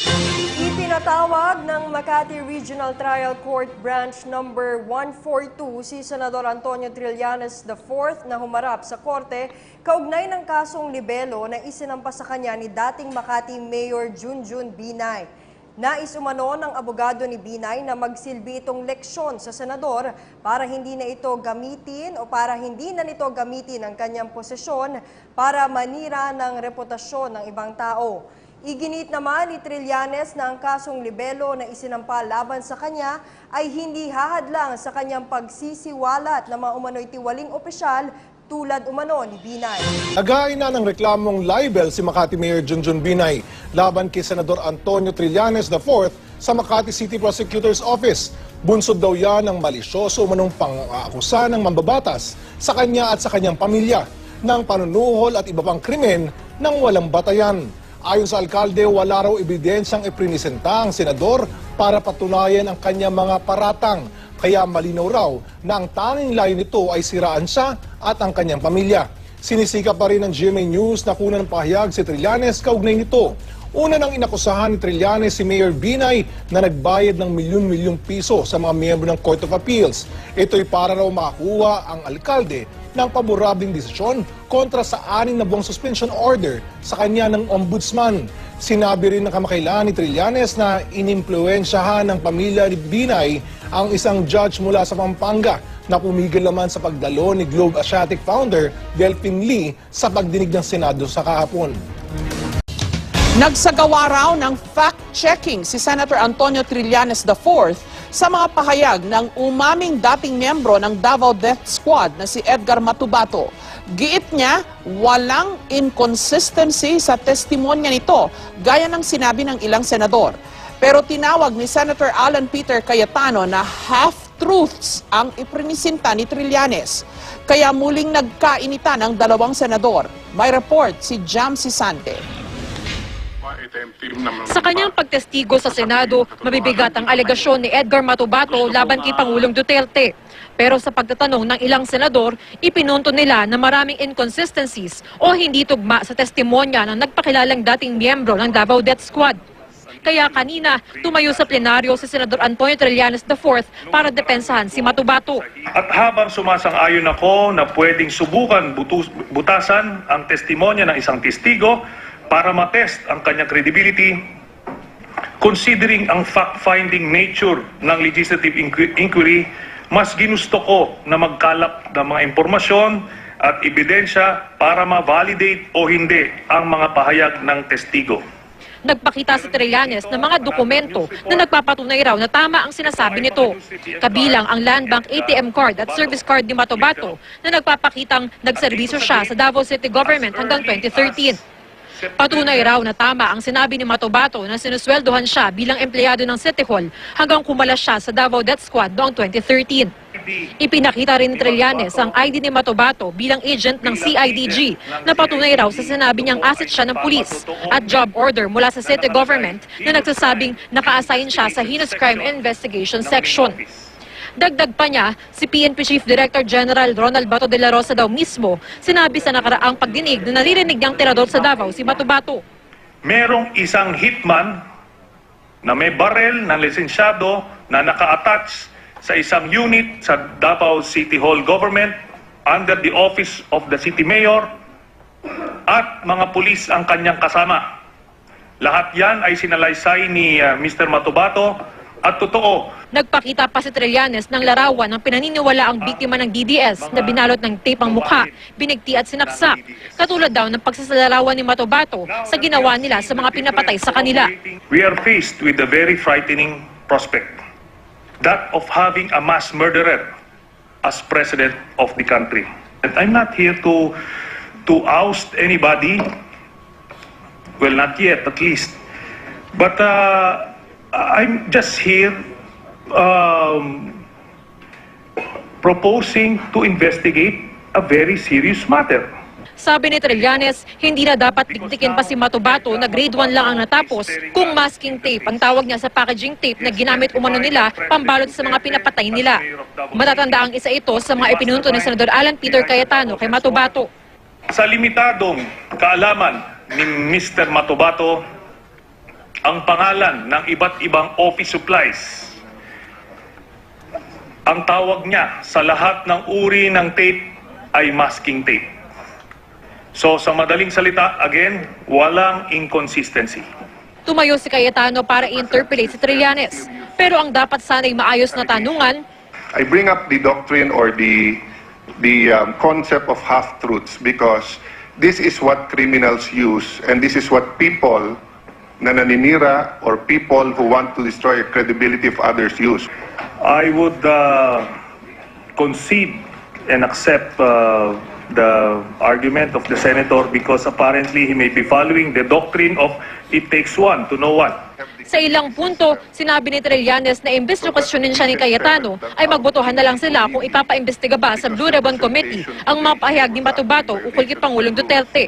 Ipinatawag ng Makati Regional Trial Court Branch Number 142 si Senador Antonio Trillanes IV na humarap sa korte kaugnay ng kasong libelo na isinampa sa kanya ni dating Makati Mayor Junjun Binay. Nais umano ng abogado ni Binay na magsilbi itong leksyon sa senador para hindi na ito gamitin o para hindi na nito gamitin ang kanyang posisyon para manira ng reputasyon ng ibang tao. Iginit naman ni Trillanes na ang kasong libelo na isinampa laban sa kanya ay hindi hahadlang sa kanyang pagsisiwalat na mga umano'y tiwaling opisyal tulad umano ni Binay. Nagain na ng reklamong libel si Makati Mayor Junjun Binay laban kay Senador Antonio Trillanes IV sa Makati City Prosecutor's Office. Bunsod daw yan ng malisyoso manong pang-aakusa ng mambabatas sa kanya at sa kanyang pamilya ng panunuhol at iba pang krimen ng walang batayan. Ayon sa alkalde, wala raw ebidensyang iprinisenta ang senador para patunayan ang kanyang mga paratang. Kaya malinaw raw na ang tanging layo nito ay siraan siya at ang kanyang pamilya. Sinisika pa rin ng GMA News na kunan ng pahayag si Trillanes kaugnay nito. Una nang inakusahan ni Trillanes si Mayor Binay na nagbayad ng milyon-milyong piso sa mga miyembro ng Court of Appeals. Ito'y para raw makakuha ang alkalde ng paborabling desisyon kontra sa anim na buwang suspension order sa kanya ng ombudsman. Sinabi rin ng kamakailan ni Trillanes na inimpluensyahan ng pamilya ni Binay ang isang judge mula sa Pampanga na pumigil naman sa pagdalo ni Globe Asiatic founder Delphine Lee sa pagdinig ng Senado sa kahapon. Nagsagawa raw ng fact-checking si Senator Antonio Trillanes IV sa mga pahayag ng umaming dating miyembro ng Davao Death Squad na si Edgar Matubato. Giit niya, walang inconsistency sa testimonya nito, gaya ng sinabi ng ilang senador. Pero tinawag ni Senator Alan Peter Cayetano na half-truths ang iprinisinta ni Trillanes. Kaya muling nagkainitan ang dalawang senador. May report si Jam Sisante. Sa kanyang pagtestigo sa Senado, mabibigat ang alegasyon ni Edgar Matubato laban kay Pangulong Duterte. Pero sa pagtatanong ng ilang senador, ipinunto nila na maraming inconsistencies o hindi tugma sa testimonya ng nagpakilalang dating miyembro ng Davao Death Squad. Kaya kanina, tumayo sa plenaryo si Senador Antonio Trillanes IV para depensahan si Matubato. At habang sumasang-ayon ako na pwedeng subukan butasan ang testimonya ng isang testigo para matest ang kanyang credibility, considering ang fact-finding nature ng legislative inqui- inquiry, mas ginusto ko na magkalap ng mga impormasyon at ebidensya para ma-validate o hindi ang mga pahayag ng testigo. Nagpakita si Trillanes ng mga dokumento na nagpapatunay raw na tama ang sinasabi nito. Kabilang ang Land Bank ATM card at service card ni Matobato na nagpapakitang nagserbisyo siya sa Davao City Government hanggang 2013. Patunay raw na tama ang sinabi ni Matobato na sinusweldohan siya bilang empleyado ng City Hall hanggang kumalas siya sa Davao Death Squad noong 2013. Ipinakita rin Trillanes ang ID ni Matobato bilang agent ng CIDG na patunay raw sa sinabi niyang asset siya ng pulis at job order mula sa city government na nagsasabing naka-assign siya sa Heinous Crime Investigation Section. Dagdag pa niya, si PNP Chief Director General Ronald Bato de la Rosa daw mismo sinabi sa nakaraang pagdinig na naririnig niyang tirador sa Davao si Matubato. merong isang hitman na may barel na lisensyado na naka-attach sa isang unit sa Davao City Hall Government under the office of the City Mayor at mga pulis ang kanyang kasama. Lahat yan ay sinalaysay ni uh, Mr. Matubato at totoo Nagpakita pa si Trillanes ng larawan ng pinaniniwala ang biktima ng DDS na binalot ng tape ang mukha, binigti at sinaksak. Katulad daw ng pagsasalarawan ni Matobato sa ginawa nila sa mga pinapatay sa kanila. We are faced with a very frightening prospect. That of having a mass murderer as president of the country. And I'm not here to to oust anybody. Well, not yet, at least. But uh, I'm just here um, proposing to investigate a very serious matter. Sabi ni Trillanes, hindi na dapat tiktikin pa si Matobato na grade 1 lang ang natapos kung masking tape ang tawag niya sa packaging tape na ginamit umano nila pambalot sa mga pinapatay nila. Matatanda ang isa ito sa mga ipinunto ni Senador Alan Peter Cayetano kay Matobato. Sa limitadong kaalaman ni Mr. Matobato, ang pangalan ng iba't ibang office supplies. Ang tawag niya sa lahat ng uri ng tape ay masking tape. So sa madaling salita, again, walang inconsistency. Tumayo si Cayetano para i-interpellate si Trillanes. Pero ang dapat sana'y maayos na tanungan, I bring up the doctrine or the the um, concept of half truths because this is what criminals use and this is what people na naninira or people who want to destroy credibility of others use. I would uh, concede and accept uh, the argument of the senator because apparently he may be following the doctrine of it takes one to know one. Sa ilang punto, sinabi ni Trillanes na imbes na kwestiyonin siya ni Cayetano, ay magbotohan na lang sila kung ipapaimbestiga ba sa Blue Ribbon Committee ang mga pahayag ni Matubato ukol kay Pangulong Duterte.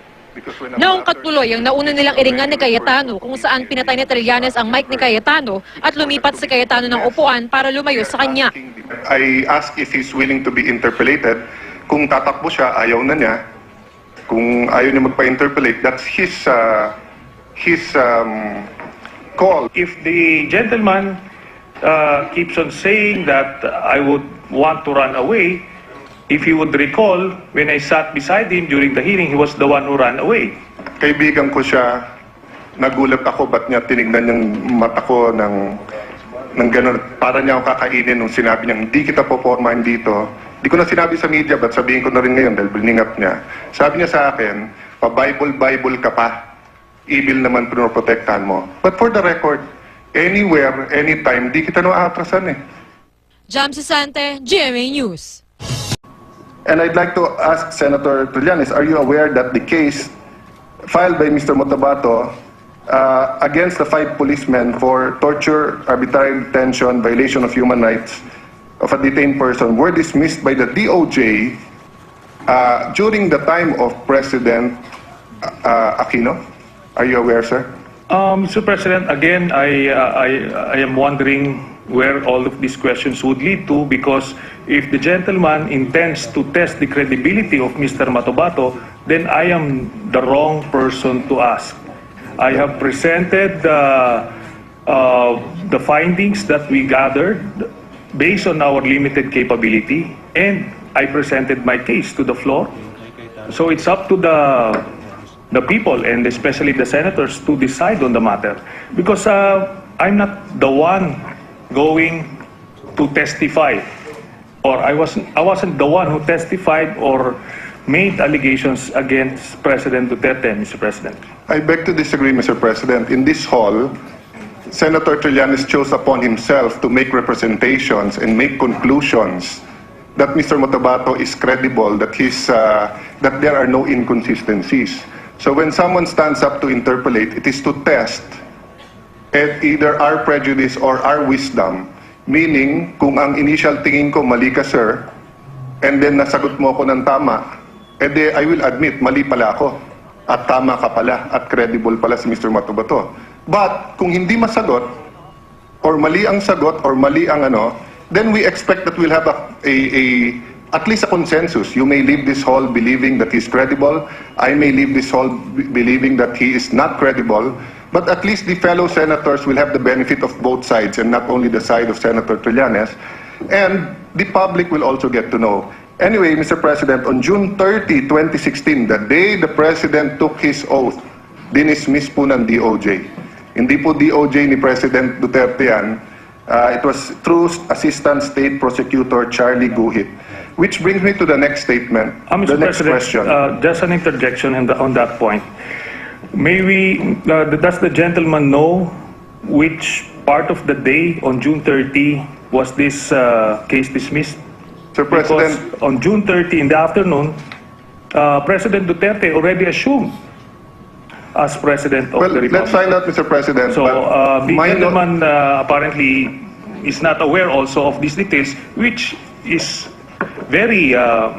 Naungkat tuloy ang nauna nilang iringan ni Cayetano kung saan pinatay ni Trillanes ang mic ni Cayetano at lumipat si Cayetano ng upuan para lumayo sa kanya. I ask if he's willing to be interpellated. Kung tatakbo siya, ayaw na niya. Kung ayaw niya magpa-interpellate, that's his uh, his um, call. If the gentleman uh, keeps on saying that I would want to run away, if he would recall, when I sat beside him during the hearing, he was the one who ran away. kaibigan ko siya, nagulat ako ba't niya tinignan yung mata ko ng, ng gano'n. Para niya ako kakainin nung sinabi niya, hindi kita popormahin dito. Di ko na sinabi sa media, ba't sabihin ko na rin ngayon dahil biningap niya. Sabi niya sa akin, pa-Bible-Bible ka pa. Evil naman pinoprotektahan mo. But for the record, anywhere, anytime, di kita naaatrasan eh. Jam Sante, GMA News. And I'd like to ask Senator Trillanes, are you aware that the case filed by Mr. Motabato uh, against the five policemen for torture, arbitrary detention, violation of human rights of a detained person were dismissed by the DOJ uh, during the time of President uh, Aquino? Are you aware, sir? Uh, Mr. President, again, I, uh, I, I am wondering where all of these questions would lead to because if the gentleman intends to test the credibility of Mr. Matobato, then I am the wrong person to ask. I have presented uh, uh, the findings that we gathered based on our limited capability and I presented my case to the floor. So it's up to the the people and especially the senators to decide on the matter because uh, I'm not the one going to testify or I wasn't I wasn't the one who testified or made allegations against President Duterte, Mr. President. I beg to disagree, Mr. President. In this hall, Senator Trillanes chose upon himself to make representations and make conclusions that Mr. Motabato is credible, that, he's, uh, that there are no inconsistencies. So when someone stands up to interpolate, it is to test at either our prejudice or our wisdom. Meaning, kung ang initial tingin ko, mali ka, sir, and then nasagot mo ako ng tama, edi I will admit, mali pala ako. At tama ka pala, at credible pala si Mr. Matubato. But, kung hindi masagot, or mali ang sagot, or mali ang ano, then we expect that we'll have a, a, a at least a consensus. You may leave this hall believing that he's credible. I may leave this hall believing that he is not credible. But at least the fellow senators will have the benefit of both sides and not only the side of Senator Trillanes. And the public will also get to know. Anyway, Mr. President, on June 30, 2016, the day the President took his oath, dinismiss po ng DOJ. Hindi po DOJ ni President Duterte yan. Uh, it was through Assistant State Prosecutor Charlie Guhit. Which brings me to the next statement, Uh, Mr. the next President, question. uh, just an interjection on, the, on that point. May we, uh, does the gentleman know which part of the day on June 30 was this uh, case dismissed? Sir President, Because on June 30 in the afternoon, uh, President Duterte already assumed as President of well, the Republic. let's find out, Mr. President. So uh, the my no- gentleman uh, apparently is not aware also of these details, which is very uh,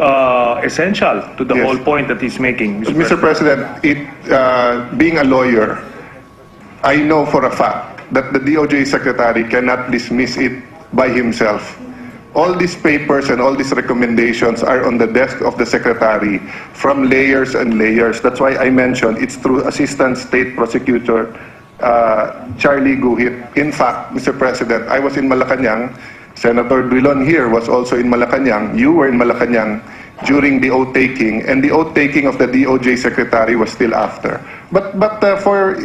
uh, essential to the Yes. whole point that he's making. Mr. Mr. President, it, uh, being a lawyer, I know for a fact that the DOJ Secretary cannot dismiss it by himself. All these papers and all these recommendations are on the desk of the Secretary from layers and layers. That's why I mentioned it's through Assistant State Prosecutor uh, Charlie Guhit. In fact, Mr. President, I was in Malacanang. Senator Drilon here was also in Malacanang. You were in Malacanang during the oath taking, and the oath taking of the DOJ secretary was still after. But but uh, for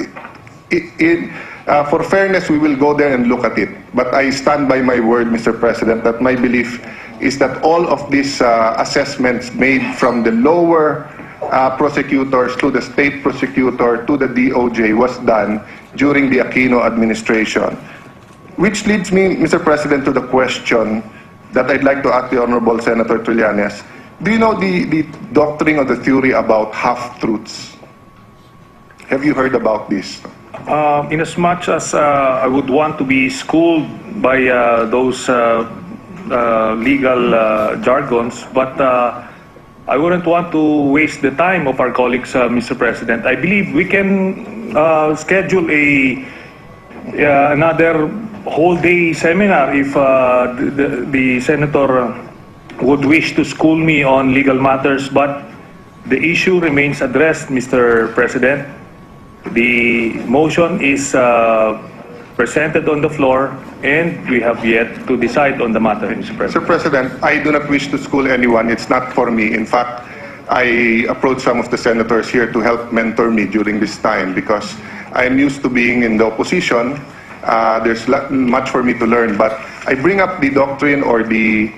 i- in, uh, for fairness, we will go there and look at it. But I stand by my word, Mr. President, that my belief is that all of these uh, assessments made from the lower uh, prosecutors to the state prosecutor to the DOJ was done during the Aquino administration. Which leads me, Mr. President, to the question that I'd like to ask the Honorable Senator Trillanes. Do you know the, the doctrine or the theory about half-truths? Have you heard about this? Uh, in as much as uh, I would want to be schooled by uh, those uh, uh, legal uh, jargons, but uh, I wouldn't want to waste the time of our colleagues, uh, Mr. President. I believe we can uh, schedule a uh, another whole day seminar if uh, the, the, senator would wish to school me on legal matters, but the issue remains addressed, Mr. President. The motion is uh, presented on the floor and we have yet to decide on the matter, Mr. President. President, I do not wish to school anyone. It's not for me. In fact, I approached some of the senators here to help mentor me during this time because I am used to being in the opposition. Uh, there's much for me to learn, but I bring up the doctrine or the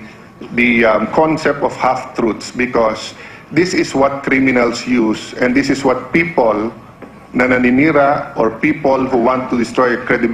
the um, concept of half truths because this is what criminals use and this is what people na or people who want to destroy credibility